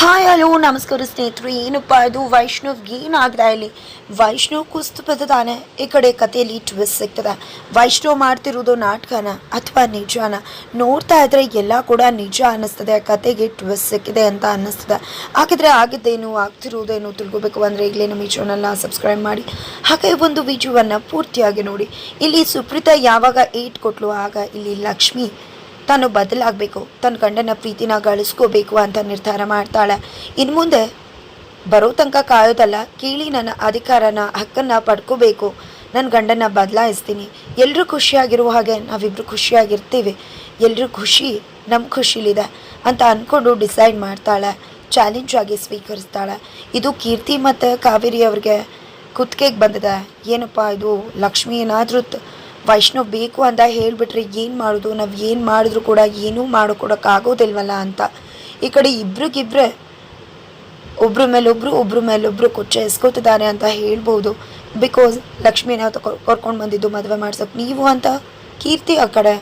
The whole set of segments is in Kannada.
ಹಾಯ್, ಹಲೋ, ನಮಸ್ಕಾರ ಸ್ನೇಹಿತರು. ಏನಪ್ಪ ಇದು ವೈಷ್ಣವ್ಗೆ ಏನಾಗ್ತಾ ಇಲ್ಲಿ? ವೈಷ್ಣವ್ ಕುಸ್ತು ಬದದಾನೆ ಈ ಕಡೆ ಕಥೆಯಲ್ಲಿ ಟ್ವಿಸ್ಟ್ ಸಿಗ್ತದೆ. ವೈಷ್ಣವ್ ಮಾಡ್ತಿರೋದು ನಾಟಕನ ಅಥವಾ ನಿಜಾನ? ನೋಡ್ತಾ ಇದ್ರೆ ಎಲ್ಲ ಕೂಡ ನಿಜ ಅನ್ನಿಸ್ತದೆ. ಕತೆಗೆ ಟ್ವಿಸ್ಟ್ ಸಿಕ್ಕಿದೆ ಅಂತ ಅನ್ನಿಸ್ತದೆ. ಹಾಗಿದ್ರೆ ಆಗಿದ್ದೇನು ಆಗ್ತಿರೋದೇನು ತಿಳ್ಕೊಬೇಕು ಅಂದರೆ ಈಗಲೇ ನಮ್ಮ ಈ ಚಾನಲ್ನ ಸಬ್ಸ್ಕ್ರೈಬ್ ಮಾಡಿ. ಹಾಗೆ ಒಂದು ವಿಡಿಯೋವನ್ನು ಪೂರ್ತಿಯಾಗಿ ನೋಡಿ. ಇಲ್ಲಿ ಸುಪ್ರೀತಾ ಯಾವಾಗ ಏಟ್ ಕೊಟ್ಲು, ಆಗ ಇಲ್ಲಿ ಲಕ್ಷ್ಮಿ ತಾನು ಬದಲಾಗಬೇಕು. ತನ್ನ ಗಂಡನ ಪ್ರೀತಿನ ಗಳಿಸ್ಕೋಬೇಕು ಅಂತ ನಿರ್ಧಾರ ಮಾಡ್ತಾಳೆ. ಇನ್ನು ಮುಂದೆ ಬರೋ ತನಕ ಕಾಯೋದಲ್ಲ. ಕೀಳಿ ನನ್ನ ಅಧಿಕಾರನ, ಹಕ್ಕನ್ನು ಪಡ್ಕೋಬೇಕು. ನನ್ನ ಗಂಡನ ಬದಲಾಯಿಸ್ತೀನಿ. ಎಲ್ಲರೂ ಖುಷಿಯಾಗಿರುವ ಹಾಗೆ ನಾವಿಬ್ಬರು ಖುಷಿಯಾಗಿರ್ತೀವಿ. ಎಲ್ಲರೂ ಖುಷಿ ನಮ್ಮ ಖುಷಿಲಿದೆ ಅಂತ ಅಂದ್ಕೊಂಡು ಡಿಸೈಡ್ ಮಾಡ್ತಾಳೆ. ಚಾಲೆಂಜ್ ಆಗಿ ಸ್ವೀಕರಿಸ್ತಾಳೆ. ಇದು ಕೀರ್ತಿ ಮತ್ತು ಕಾವೇರಿ ಅವ್ರಿಗೆ ಕುತ್ತಿಗೆಗೆ ಬಂದಿದೆ. ಏನಪ್ಪ ಇದು ಲಕ್ಷ್ಮಿ ಏನಾದರೂ ವೈಷ್ಣವ್ ಬೇಕು ಅಂತ ಹೇಳಿಬಿಟ್ರೆ ಏನು ಮಾಡೋದು? ನಾವು ಏನು ಮಾಡಿದ್ರು ಕೂಡ ಏನೂ ಮಾಡಿಕೊಡೋಕ್ಕಾಗೋದಿಲ್ವಲ್ಲ ಅಂತ. ಈ ಕಡೆ ಇಬ್ರಿಗಿಬ್ರೆ ಒಬ್ರ ಮೇಲೊಬ್ರು ಒಬ್ರ ಮೇಲೊಬ್ರು ಕೊಚ್ಚ ಎಸ್ಕೋತಿದ್ದಾರೆ ಅಂತ ಹೇಳ್ಬೋದು. ಬಿಕಾಸ್ ಲಕ್ಷ್ಮಿನ ಕರ್ಕೊಂಡು ಬಂದಿದ್ದು ಮದುವೆ ಮಾಡ್ಸೋಕೆ. ನೀವು ಅಂತ ಕೀರ್ತಿ ಆ ಕಡೆ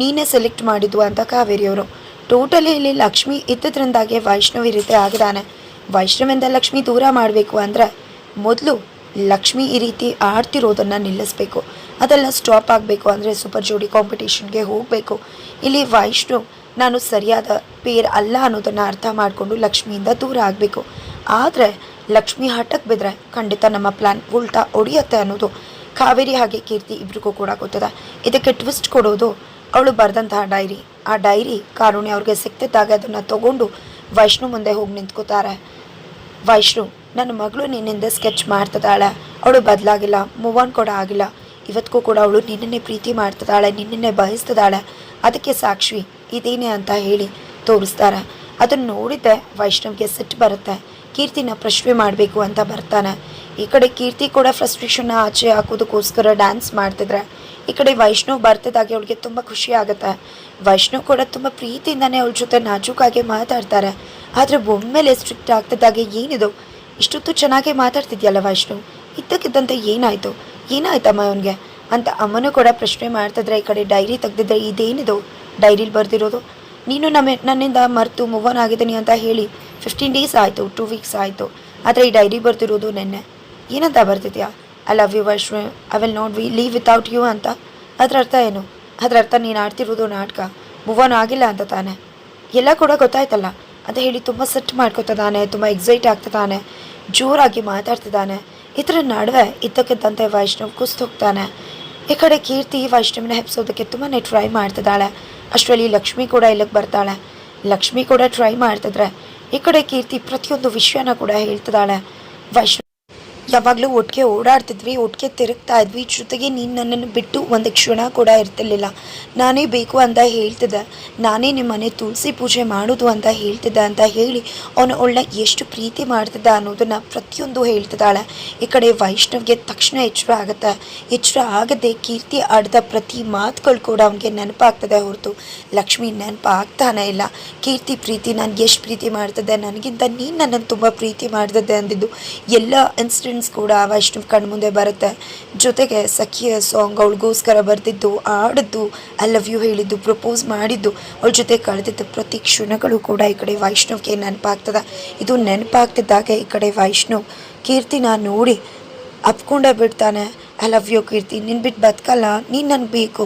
ನೀನೇ ಸೆಲೆಕ್ಟ್ ಮಾಡಿದ್ದು ಅಂತ ಕಾವೇರಿಯವರು ಟೋಟಲಿ ಇಲ್ಲಿ ಲಕ್ಷ್ಮಿ ಇದ್ದದ್ರಿಂದಾಗೆ ವೈಷ್ಣವಿ ರೀತಿ ಆಗಿದ್ದಾನೆ. ವೈಷ್ಣವಿಂದ ಲಕ್ಷ್ಮಿ ದೂರ ಮಾಡಬೇಕು ಅಂದರೆ ಮೊದಲು ಲಕ್ಷ್ಮಿ ಈ ರೀತಿ ಆಡ್ತಿರೋದನ್ನು ನಿಲ್ಲಿಸಬೇಕು. ಅದೆಲ್ಲ ಸ್ಟಾಪ್ ಆಗಬೇಕು ಅಂದರೆ ಸೂಪರ್ ಜೋಡಿ ಕಾಂಪಿಟೇಷನ್ಗೆ ಹೋಗಬೇಕು. ಇಲ್ಲಿ ವೈಷ್ಣು, ನಾನು ಸರಿಯಾದ ಪೇರ್ ಅಲ್ಲ ಅನ್ನೋದನ್ನು ಅರ್ಥ ಮಾಡಿಕೊಂಡು ಲಕ್ಷ್ಮಿಯಿಂದ ದೂರ ಆಗಬೇಕು. ಆದರೆ ಲಕ್ಷ್ಮಿ ಹಠಕ್ಕೆ ಬಿದ್ದರೆ ಖಂಡಿತ ನಮ್ಮ ಪ್ಲ್ಯಾನ್ ಉಲ್ಟಾ ಒಡೆಯುತ್ತೆ ಅನ್ನೋದು. ಕಾವೇರಿ ಹಾಗೆ ಕೀರ್ತಿ ಇಬ್ರಿಗೂ ಕೂಡ ಗೊತ್ತದೆ. ಇದಕ್ಕೆ ಟ್ವಿಸ್ಟ್ ಕೊಡೋದು, ಅವಳು ಬರೆದಂತಹ ಡೈರಿ. ಆ ಡೈರಿ ಕಾರುಣಿ ಅವ್ರಿಗೆ ಸಿಕ್ತಿದ್ದಾಗ ಅದನ್ನು ತಗೊಂಡು ವೈಷ್ಣು ಮುಂದೆ ಹೋಗಿ ನಿಂತ್ಕೋತಾರೆ. ವೈಷ್ಣು ನನ್ನ ಮಗಳು ನಿನ್ನಿಂದ ಸ್ಕೆಚ್ ಮಾಡ್ತಿದ್ದಾಳೆ ಅವಳು ಬದಲಾಗಿಲ್ಲ ಮೂವ್ ಆನ್ ಕೂಡ ಆಗಿಲ್ಲ. ಇವತ್ತಿಗೂ ಕೂಡ ಅವಳು ನಿನ್ನನ್ನೇ ಪ್ರೀತಿ ಮಾಡ್ತಿದ್ದಾಳೆ ನಿನ್ನನ್ನೇ ಬಯಸ್ತಿದ್ದಾಳೆ ಅದಕ್ಕೆ ಸಾಕ್ಷಿ, ಇದೇನೆ ಅಂತ ಹೇಳಿ ತೋರಿಸ್ತಾರೆ. ಅದನ್ನು ನೋಡಿದ್ದೆ, ವೈಷ್ಣವ್ಗೆ ಸಿಟ್ಟು ಬರುತ್ತೆ. ಕೀರ್ತಿನ ಪ್ರಶ್ನೆ ಮಾಡಬೇಕು ಅಂತ ಬರ್ತಾನೆ. ಈ ಕಡೆ ಕೀರ್ತಿ ಕೂಡ ಫ್ರಸ್ಟ್ರೇಷನ್ನ ಆಚೆ ಹಾಕೋದಕ್ಕೋಸ್ಕರ ಡ್ಯಾನ್ಸ್ ಮಾಡ್ತಿದ್ರೆ. ಈ ಕಡೆ ವೈಷ್ಣವ್ ಬರ್ತಿದ್ದಾಗೆ ಅವಳಿಗೆ ತುಂಬ ಖುಷಿ ಆಗುತ್ತೆ. ವೈಷ್ಣವ್ ಕೂಡ ತುಂಬ ಪ್ರೀತಿಯಿಂದನೇ ಅವಳ ಜೊತೆ ನಾಜೂಕಾಗಿ ಮಾತಾಡ್ತಾರೆ. ಆದರೆ ಒಮ್ಮೆಲೆ ಸ್ಟ್ರಿಕ್ಟ್ ಆಗ್ತಿದ್ದಾಗೆ ಏನಿದು? ಇಷ್ಟೊತ್ತು ಚೆನ್ನಾಗೇ ಮಾತಾಡ್ತಿದ್ಯಲ್ಲ ವೈಷ್ಣು? ಇದ್ದಕ್ಕಿದ್ದಂತೆ ಏನಾಯಿತು? ಏನಾಯ್ತಮ್ಮ ಅವನಿಗೆ? ಅಂತ ಅಮ್ಮನೂ ಕೂಡ ಪ್ರಶ್ನೆ ಮಾಡ್ತಿದ್ರೆ ಈ ಕಡೆ ಡೈರಿ ತೆಗ್ದಿದ್ರೆ ಇದೇನಿದು? ಡೈರಿಲಿ ಬರೆದಿರೋದು? ನೀನು ನಮ್ಮ, ನನ್ನಿಂದ ಮರೆತು ಮೂವ್ ಆನ್ ಆಗಿದ್ದೀನಿ ಅಂತ ಹೇಳಿ ಫಿಫ್ಟೀನ್ ಡೇಸ್ ಆಯಿತು ಟೂ ವೀಕ್ಸ್ ಆಯಿತು. ಆದರೆ ಈ ಡೈರಿ ಬರ್ತಿರೋದು ನೆನ್ನೆ. ಏನಂತ ಬರ್ತಿದ್ಯಾ I love you Vaishnu. I will not we leave without you ಅಂತ. ಅದರ ಅರ್ಥ ಏನು? ಅದರ ಅರ್ಥ ನೀನು ಆಡ್ತಿರೋದು ನಾಟಕ. ಮೂವ್ ಆನ್ ಆಗಿಲ್ಲ ಅಂತ ತಾನೆ. ಎಲ್ಲ ಕೂಡ ಗೊತ್ತಾಯ್ತಲ್ಲ. ಅಂತ ಹೇಳಿ ತುಂಬ ಸೆಟ್ ಮಾಡ್ಕೊತಿದ್ದಾನೆ, ತುಂಬ ಎಕ್ಸೈಟ್ ಆಗ್ತಿದ್ದಾನೆ, ಜೋರಾಗಿ ಮಾತಾಡ್ತಿದ್ದಾನೆ. ಇದರ ನಡುವೆ ಇದ್ದಕ್ಕಿದ್ದಂತೆ ವೈಷ್ಣವ್ ಕುಸ್ತು ಹೋಗ್ತಾನೆ ಈ ಕಡೆ ಕೀರ್ತಿ ವೈಷ್ಣವಿನ ಹೆಪ್ಸೋದಕ್ಕೆ ತುಂಬಾ ಟ್ರೈ ಮಾಡ್ತಿದ್ದಾಳೆ. ಅಷ್ಟರಲ್ಲಿ ಲಕ್ಷ್ಮಿ ಕೂಡ ಇಲ್ಲಿಗೆ ಬರ್ತಾಳೆ. ಲಕ್ಷ್ಮಿ ಕೂಡ ಟ್ರೈ ಮಾಡ್ತಿದ್ರೆ ಈ ಕಡೆ ಕೀರ್ತಿ ಪ್ರತಿಯೊಂದು ವಿಷಯನ ಕೂಡ ಹೇಳ್ತಿದ್ದಾಳೆ. ವೈಷ್ಣವ್ ಯಾವಾಗಲೂ ಒಟ್ಟಿಗೆ ಓಡಾಡ್ತಿದ್ವಿ, ಒಟ್ಟಿಗೆ ತಿರುಗ್ತಾ ಇದ್ವಿ. ಜೊತೆಗೆ ನೀನು ನನ್ನನ್ನು ಬಿಟ್ಟು ಒಂದು ಕ್ಷಣ ಕೂಡ ಇರ್ತಿರ್ಲಿಲ್ಲ. ನಾನೇ ಬೇಕು ಅಂತ ಹೇಳ್ತಿದ್ದೆ. ನಾನೇ ನಿಮ್ಮ ಮನೆ ತುಳಸಿ ಪೂಜೆ ಮಾಡೋದು ಅಂತ ಹೇಳ್ತಿದ್ದೆ ಅಂತ ಹೇಳಿ ಅವನು ಅವಳನ್ನ ಎಷ್ಟು ಪ್ರೀತಿ ಮಾಡ್ತಿದ್ದ ಅನ್ನೋದನ್ನು ಪ್ರತಿಯೊಂದು ಹೇಳ್ತಿದ್ದಾಳೆ. ಈ ಕಡೆ ವೈಷ್ಣವ್ಗೆ ತಕ್ಷಣ ಎಚ್ಚರ ಆಗುತ್ತೆ. ಎಚ್ಚರ ಆಗದೆ ಕೀರ್ತಿ ಆಡಿದ ಪ್ರತಿ ಮಾತುಗಳು ಕೂಡ ಅವನಿಗೆ ನೆನಪಾಗ್ತದೆ ಹೊರತು. ಲಕ್ಷ್ಮಿ ನೆನಪಾಗ್ತಾನೆ ಇಲ್ಲ. ಕೀರ್ತಿ, ಪ್ರೀತಿ ನಾನು ಎಷ್ಟು ಪ್ರೀತಿ ಮಾಡ್ತದೆ ನನಗಿಂತ ನೀನು ನನ್ನನ್ನು ತುಂಬ ಪ್ರೀತಿ ಮಾಡ್ತಿದ್ದೆ ಅಂದಿದ್ದು ಎಲ್ಲ ಇನ್ಸಿಡೆಂಟ್ಸ್ ಕೂಡ ವೈಷ್ಣವ್ ಕಣ್ಮುಂದೆ ಬರುತ್ತೆ. ಜೊತೆಗೆ ಸಖಿಯ ಸಾಂಗ್ ಅವಳಿಗೋಸ್ಕರ ಬರೆದಿದ್ದು ಆಡಿದ್ದು ಐ ಲವ್ ಯು ಹೇಳಿದ್ದು ಪ್ರಪೋಸ್ ಮಾಡಿದ್ದು, ಅವಳ ಜೊತೆ ಕಳೆದಿದ್ದ ಪ್ರತಿ ಕ್ಷಣಗಳು ಕೂಡ ಈ ಕಡೆ ವೈಷ್ಣವ್ಗೆ ನೆನಪಾಗ್ತದೆ. ಇದು ನೆನಪಾಗ್ತಿದ್ದಾಗ ಈ ಕಡೆ ವೈಷ್ಣವ್. ಕೀರ್ತಿನ ನೋಡಿ ಅಪ್ಕೊಂಡೇ ಬಿಡ್ತಾನೆ. ಐ ಲವ್ ಯು ಕೀರ್ತಿ ನಿನ್ನ ಬಿಟ್ಟು ಬದುಕಲ್ಲ, ನೀನು ನನಗೆ ಬೇಕು.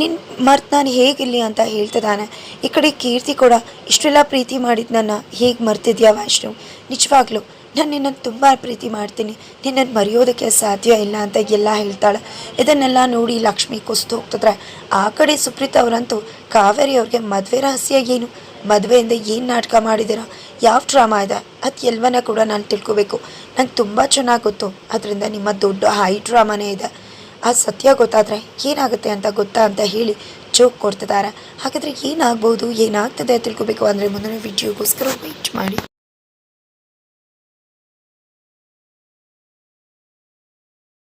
ನಿನ್ನ ಮರ್ತು ನಾನು ಹೇಗಿರಲಿ ಅಂತ ಹೇಳ್ತಿದ್ದಾನೆ. ಈ ಕಡೆ ಕೀರ್ತಿ ಕೂಡ ಇಷ್ಟೆಲ್ಲ ಪ್ರೀತಿ ಮಾಡಿದ್ದು ನನ್ನ. ಹೇಗೆ ಮರ್ತಿದ್ಯಾ ವೈಷ್ಣವ್? ನಿಜವಾಗ್ಲೂ, ನಾನು ನಿನ್ನನ್ನು ತುಂಬ ಪ್ರೀತಿ ಮಾಡ್ತೀನಿ. ನಿನ್ನನ್ನು ಮರೆಯೋದಕ್ಕೆ ಸಾಧ್ಯ ಇಲ್ಲ ಅಂತ ಎಲ್ಲ ಹೇಳ್ತಾಳೆ. ಇದನ್ನೆಲ್ಲ ನೋಡಿ ಲಕ್ಷ್ಮಿ ಕುಸ್ತು ಹೋಗ್ತಿದ್ರೆ, ಆ ಕಡೆ ಸುಪ್ರೀತ್ ಅವರಂತೂ ಕಾವೇರಿ ಅವ್ರಿಗೆ ಮದುವೆ ರಹಸ್ಯ ಏನು? ಮದುವೆಯಿಂದ ಏನು ನಾಟಕ ಮಾಡಿದ್ದೀರಾ ಯಾವ ಡ್ರಾಮಾ ಇದೆ? ಅದು ಎಲ್ಲವನ್ನ ಕೂಡ ನಾನು ತಿಳ್ಕೋಬೇಕು. ನಂಗೆ ತುಂಬ ಚೆನ್ನಾಗಿ ಗೊತ್ತು. ಅದರಿಂದ ನಿಮ್ಮ ದೊಡ್ಡ ಹೈ ಡ್ರಾಮಾನೇ ಇದೆ. ಆ ಸತ್ಯ ಗೊತ್ತಾದರೆ ಏನಾಗುತ್ತೆ ಅಂತ ಗೊತ್ತಾ ಅಂತ ಹೇಳಿ ಜೋಕ್ ಕೊಡ್ತಿದ್ದಾರೆ ಹಾಗಾದರೆ ಏನಾಗ್ಬೋದು, ಏನಾಗ್ತದೆ ತಿಳ್ಕೊಬೇಕು ಅಂದರೆ ಮುಂದಿನ ವಿಡಿಯೋಗೋಸ್ಕರ ವೆಯ್ಟ್ ಮಾಡಿ.